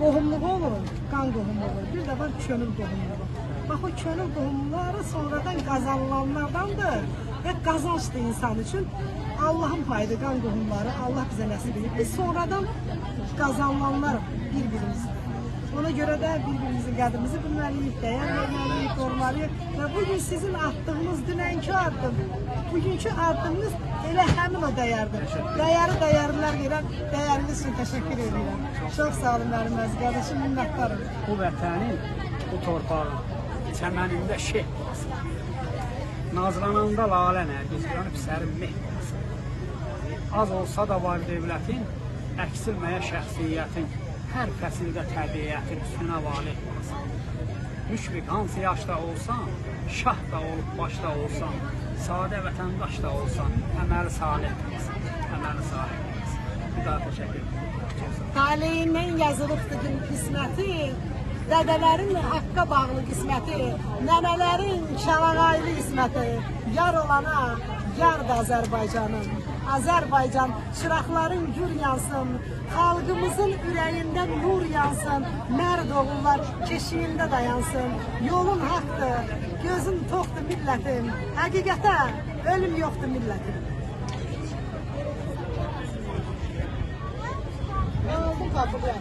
qohumluğu olur, qan qohumluğu. Bir də var könül qohumluğu. Bax o könül qohumluları sonradan qazanılanlardandır və qazançdır insan üçün. Allahın payıdır qan qohumları, Allah bizə nəsib edib. Biz sonradan qazanılanlar bir-birimizdir. Ona görə də bir-birimizin qədrimizi bilməliyik, dəyər verməliyik, qorumalıyıq. Və bugün sizin attığınız dünənki addım, bugünkü addımınız elə dəyərdir. Dəyəri dəyərlilər verən dəyəriniz üçün təşəkkür edirəm. Çox sağ olun mənim əziz qardaşım, minnətdarım. bu vətənin, bu torpağın çəmənində basın. Nazlananda lalə nərgiz yanıb sərin meh basın. Az olsa da var dövlətin, əksilməyə şəxsiyyətin, hər fəsildə təbiətin üstünə valih basın. Müşfiq hansı yaşda olsan, şah da olub başda olsan, sadə vətəndaş da olsan, əməli salih basın, əməli salih basın. Bir daha təşəkkür olun. Taleyindən yazılıbdır gün qisməti, dədələrin haqqa bağlı qisməti, nənələrin şalağaylı qisməti, yar olana, yar da Azərbaycanın. Azərbaycan çıraqların gür yansın, xalqımızın ürəyindən nur yansın, mərd oğullar keşiyində dayansın. Yolun haqqdır, gözün toxdur millətim, həqiqətə ölüm yoxdur millətim. Aldım qapıda.